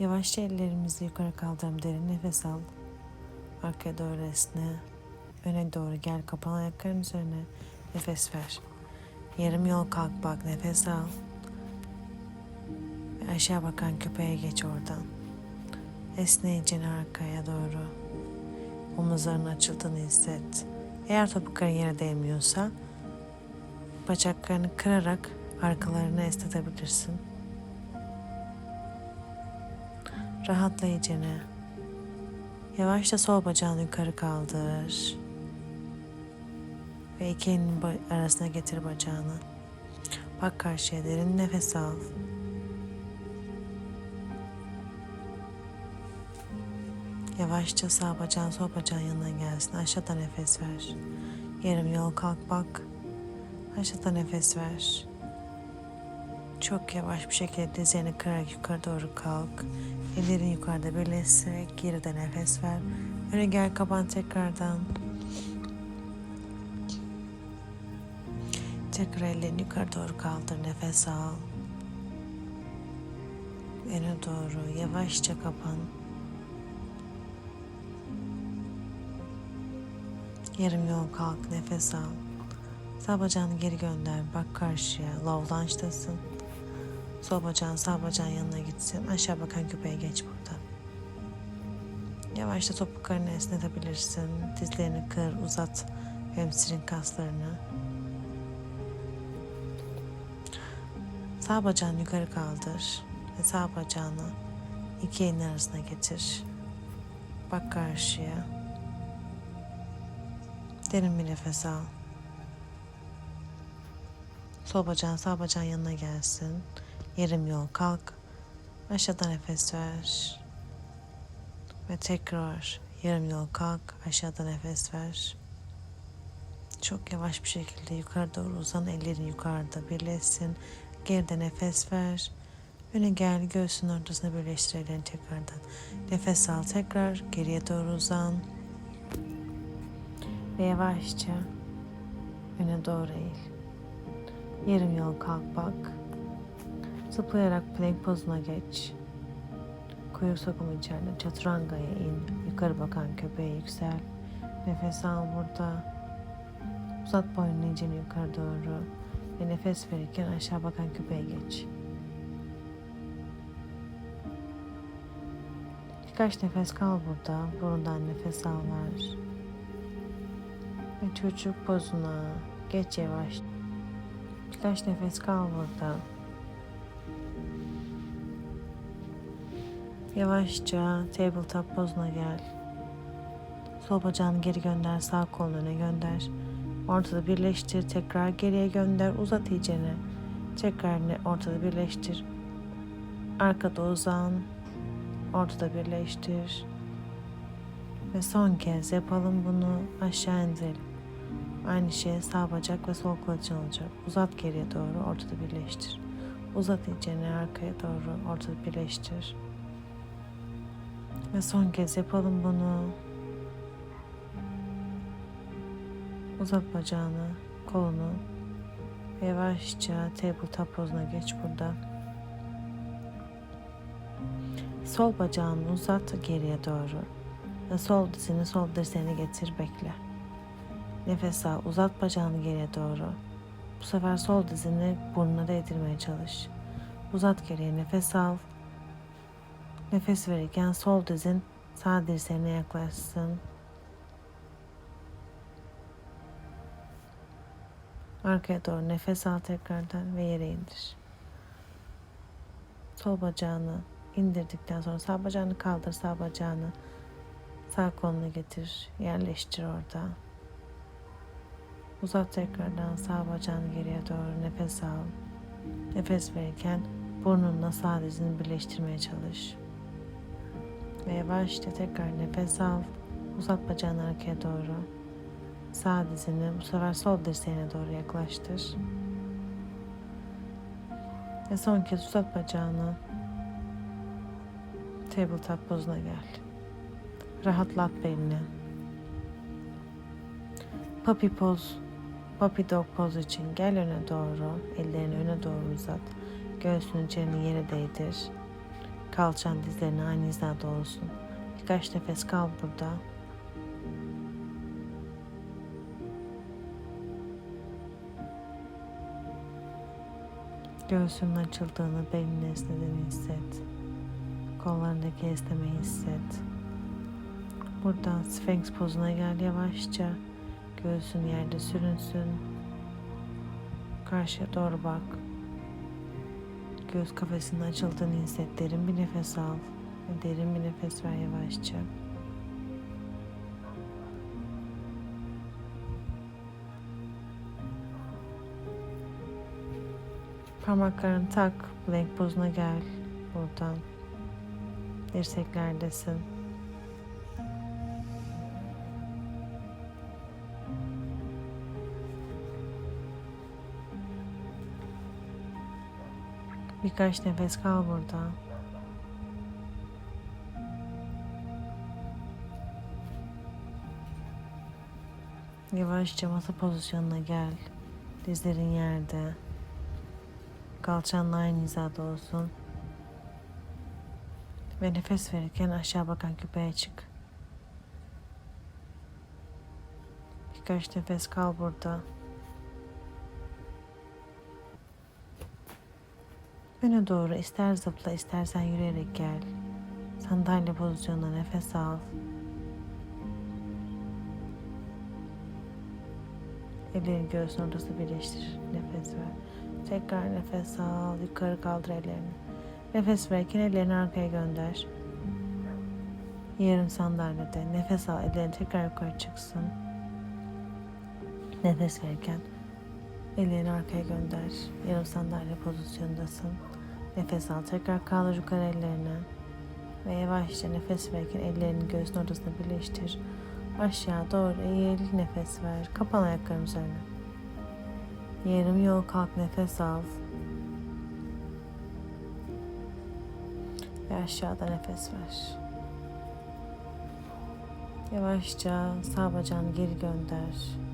Yavaşça ellerimizi yukarı kaldıralım. Derin nefes al. Arkaya doğru esne. Öne doğru gel. Kapan ayakların üzerine. Nefes ver. Yarım yol kalk bak. Nefes al. Ve aşağı bakan köpeğe geç oradan. Esne iyicene arkaya doğru. Omuzların açıldığını hisset. Eğer topukların yere değmiyorsa bacaklarını kırarak arkalarını esnetebilirsin. Rahatla iyicene. Yavaşça sol bacağını yukarı kaldır. Ve iki elinin arasına getir bacağını. Bak karşıya derin nefes al. Yavaşça sağ bacağın sol bacağın yanına gelsin. Aşağıda nefes ver. Yarım yol kalk bak. Aşağıda nefes ver. Çok yavaş bir şekilde dizlerini kırarak yukarı doğru kalk. Ellerin yukarıda birleşerek geride nefes ver. Öne gel kapan tekrardan. Tekrar ellerini yukarı doğru kaldır. Nefes al. Öne doğru yavaşça kapan. Yarım yol kalk. Nefes al. Sağ geri gönder. Bak karşıya. Low lunge'dasın. Sol bacağın sağ bacağın yanına gitsin. Aşağı bakan köpeğe geç burada. Yavaşça topuklarını esnetebilirsin. Dizlerini kır, uzat hamstring kaslarını. Sağ bacağını yukarı kaldır ve sağ bacağını iki elin arasına getir. Bak karşıya. Derin bir nefes al. Sol bacağın sağ bacağın yanına gelsin. Yarım yol kalk. Aşağıda nefes ver. Ve tekrar yarım yol kalk. Aşağıda nefes ver. Çok yavaş bir şekilde yukarı doğru uzan. Ellerin yukarıda birleşsin. Geride nefes ver. Öne gel göğsün ortasına birleştir ellerini tekrardan. Nefes al tekrar geriye doğru uzan. Ve yavaşça öne doğru eğil. Yarım yol kalk bak. Zıplayarak plank pozuna geç. Kuyruk sokumu içeride çaturangaya in. Yukarı bakan köpeğe yüksel. Nefes al burada. Uzat boynunu iyicene yukarı doğru. Ve nefes verirken aşağı bakan köpeğe geç. Birkaç nefes kal burada. Burundan nefes al ver. Ve çocuk pozuna geç yavaş. Birkaç nefes kal burada. Yavaşça tabletop pozuna gel. Sol bacağını geri gönder, sağ kolunu öne gönder. Ortada birleştir, tekrar geriye gönder, uzat iyicene. Tekrar ortada birleştir. Arkada uzan, ortada birleştir. Ve son kez yapalım bunu, aşağı indirelim. Aynı şey sağ bacak ve sol kol için olacak. Uzat geriye doğru, ortada birleştir. Uzat iyicene arkaya doğru, ortada birleştir. Ve son kez yapalım bunu. Uzat bacağını, kolunu. Yavaşça tabletop pozuna geç burada. Sol bacağını uzat geriye doğru. Ve sol dizini sol dirseğine getir bekle. Nefes al, uzat bacağını geriye doğru. Bu sefer sol dizini burnuna değdirmeye çalış. Uzat geriye nefes al. Nefes verirken sol dizin sağ dirseğine yaklaşsın. Arkaya doğru nefes al tekrardan ve yere indir. Sol bacağını indirdikten sonra sağ bacağını kaldır, sağ bacağını sağ koluna getir, yerleştir orada. Uzat tekrardan sağ bacağını geriye doğru nefes al. Nefes verirken burnunla sağ dizini birleştirmeye çalış. Ve yavaşça tekrar nefes al. Uzat bacağını arkaya doğru. Sağ dizini bu sefer sol dirseğine doğru yaklaştır. Ve son kez uzat bacağını. Tabletop pozuna gel. Rahatlat belini. Puppy poz, puppy dog poz için gel öne doğru. Ellerini öne doğru uzat. Göğsünün içerini yere değdir. Kalçan dizlerine aynı hizada olsun. Birkaç nefes kal burada. Göğsünün açıldığını, belinin esnediğini hisset. Kollarındaki esnemeyi hisset. Buradan Sphinx pozuna gel yavaşça. Göğsün yerde sürünsün. Karşıya doğru bak. Göğüs kafesinin açıldığını hisset. Derin bir nefes al. Derin bir nefes ver yavaşça. Parmaklarını tak. Blank pozuna gel. Buradan. Dirseklerdesin. Birkaç nefes kal burada. Yavaşça masa pozisyonuna gel. Dizlerin yerde. Kalçanla aynı hizada olsun. Ve nefes verirken aşağı bakan küpeye çık. Birkaç nefes kal burada. Öne doğru ister zıpla istersen yürüyerek gel. Sandalye pozisyonunda nefes al. Ellerini göğsün ortası birleştir. Nefes ver. Tekrar nefes al. Yukarı kaldır ellerini. Nefes verirken ellerini arkaya gönder. Yarım sandalyede. Nefes al. Ellerin tekrar yukarı çıksın. Nefes verirken ellerini arkaya gönder. Yarım sandalye pozisyondasın. Nefes al. Tekrar kaldır yukarı ellerini. Ve yavaşça nefes verirken ellerini göğsün ortasına birleştir. Aşağı doğru eğil. Nefes ver. Kapan ayakların üzerine. Yarım yol kalk. Nefes al. Ve aşağıda nefes ver. Yavaşça sağ bacağını geri gönder.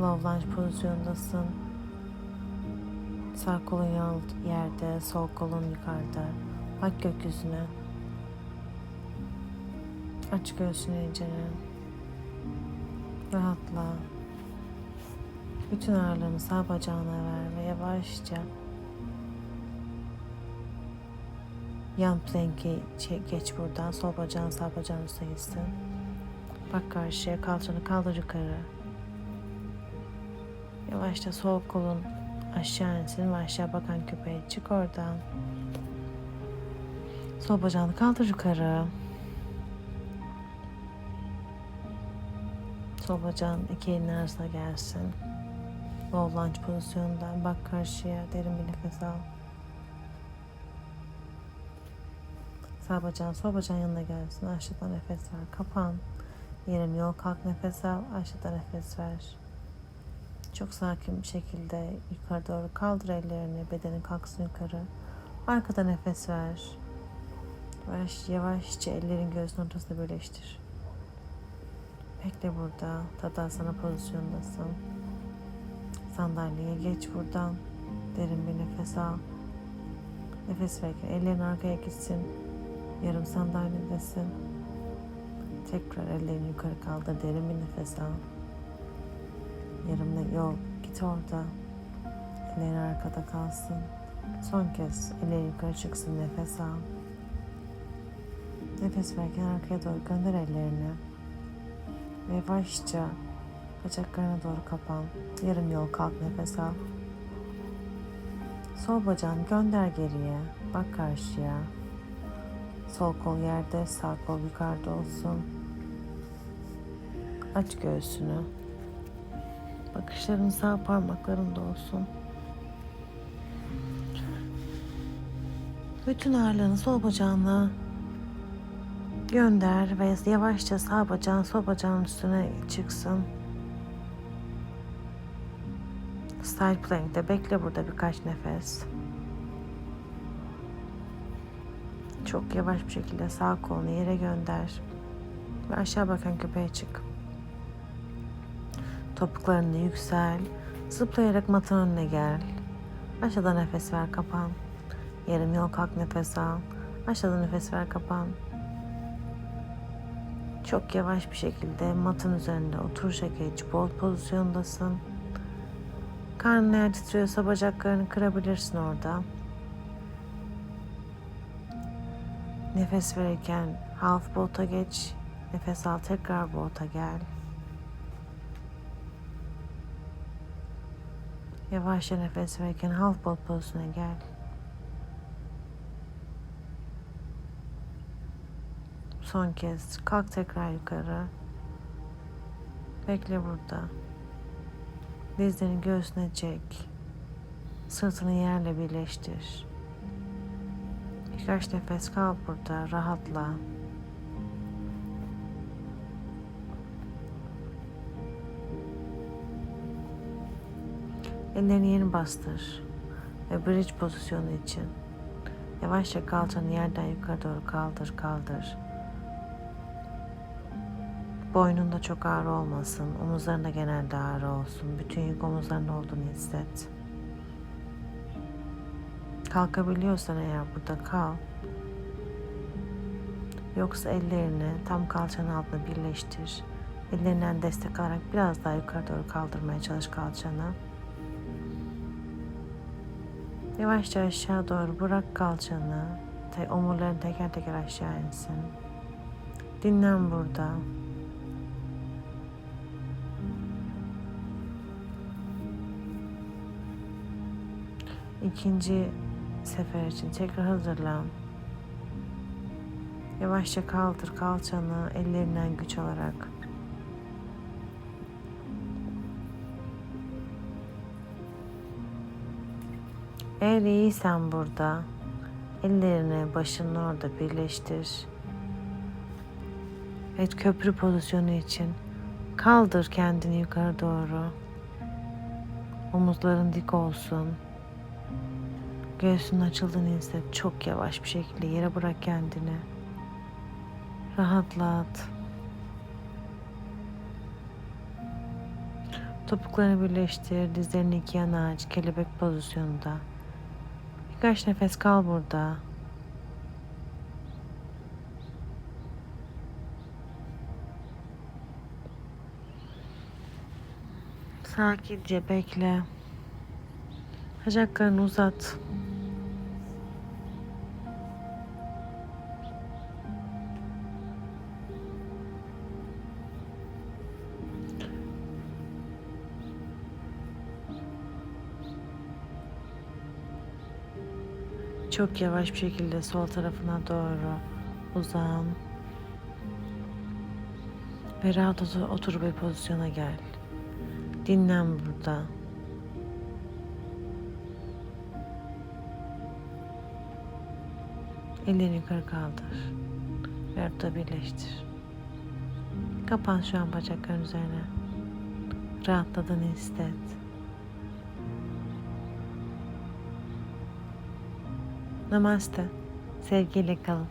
Lunge pozisyondasın. Sağ kolun yerde, sol kolun yukarıda. Bak gökyüzüne. Aç göğsünü iyicene. Rahatla. Bütün ağırlığını sağ bacağına ver ve yavaşça yan plank'i çek- geç buradan. Sol bacağın sağ bacağın üstüne gitsin. Bak karşıya kalçanı kaldır yukarı. Yavaşça sol kolun aşağı insin ve aşağı bakan köpeğe çık oradan. Sol bacağını kaldır yukarı. Sol bacağın iki elin arasına gelsin. Low lunge pozisyonundan bak karşıya derin bir nefes al. Sağ bacağın sol bacağın yanına gelsin. Aşağıdan nefes ver. Kapan. Yerim yol kalk nefes al. Aşağıdan nefes ver. Çok sakin bir şekilde yukarı doğru kaldır ellerini. Bedenin kalksın yukarı. Arkada nefes ver. Yavaş, yavaşça ellerin göğsün ortasında birleştir. Bekle burada. Tadasana pozisyondasın. Sandalyeye geç buradan. Derin bir nefes al. Nefes verirken ellerin arkaya gitsin. Yarım sandalyedesin. Tekrar ellerini yukarı kaldır. Derin bir nefes al. Yarım yol git orada. Ellerin arkada kalsın. Son kez ellerin yukarı çıksın. Nefes al. Nefes verirken arkaya doğru gönder ellerini. Ve yavaşça bacaklarına doğru kapan. Yarım yol kalk nefes al. Sol bacağını gönder geriye. Bak karşıya. Sol kol yerde, sağ kol yukarıda olsun. Aç göğsünü. Bakışların sağ parmaklarında olsun. Bütün ağırlığını sol bacağına gönder ve yavaşça sağ bacağın sol bacağın üstüne çıksın. Side plank'te bekle burada birkaç nefes. Çok yavaş bir şekilde sağ kolunu yere gönder. Ve aşağı bakan köpeğe çık. Topuklarını yüksel. Zıplayarak matın önüne gel. Aşağıda nefes ver kapan. Yarım yol kalk nefes al. Aşağıda nefes ver kapan. Çok yavaş bir şekilde matın üzerinde oturuşa geç. Bol pozisyondasın. Karnın eğer titriyorsa bacaklarını kırabilirsin orada. Nefes verirken half bota geç. Nefes al tekrar bota gel. Yavaşça nefes verirken half bot pozisyona gel. Son kez kalk tekrar yukarı. Bekle burada. Dizlerini göğsüne çek. Sırtını yerle birleştir. Birkaç nefes kal burada. Rahatla. Ellerini yeni bastır. Ve bridge pozisyonu için. Yavaşça kalçanı yerden yukarı doğru kaldır kaldır. Boynunda çok ağrı olmasın. Omuzlarında genelde ağrı olsun. Bütün yük omuzlarında olduğunu hisset. Kalkabiliyorsan eğer burada kal. Yoksa ellerini tam kalçanın altına birleştir. Ellerinden destek alarak biraz daha yukarı doğru kaldırmaya çalış kalçanı. Yavaşça aşağı doğru bırak kalçanı. Te omurların teker teker aşağı insin. Dinlen burada. İkinci sefer için tekrar hazırlan. Yavaşça kaldır kalçanı ellerinden güç alarak. Eğer iyiysen burada ellerini başının orada birleştir. Evet köprü pozisyonu için kaldır kendini yukarı doğru. Omuzların dik olsun. Göğsünün açıldığını hisset. Çok yavaş bir şekilde yere bırak kendini. Rahatlat. Topuklarını birleştir. Dizlerini iki yana aç. Kelebek pozisyonunda. Birkaç nefes kal burada. Sakince bekle. Bacaklarını uzat. Çok yavaş bir şekilde sol tarafına doğru uzan. Ve rahat otur, bir pozisyona gel. Dinlen burada. Ellerini yukarı kaldır. Ve orada birleştir. Kapan şu an bacakların üzerine. Rahatladığını hisset. Namaste. Sevgiyle kalın.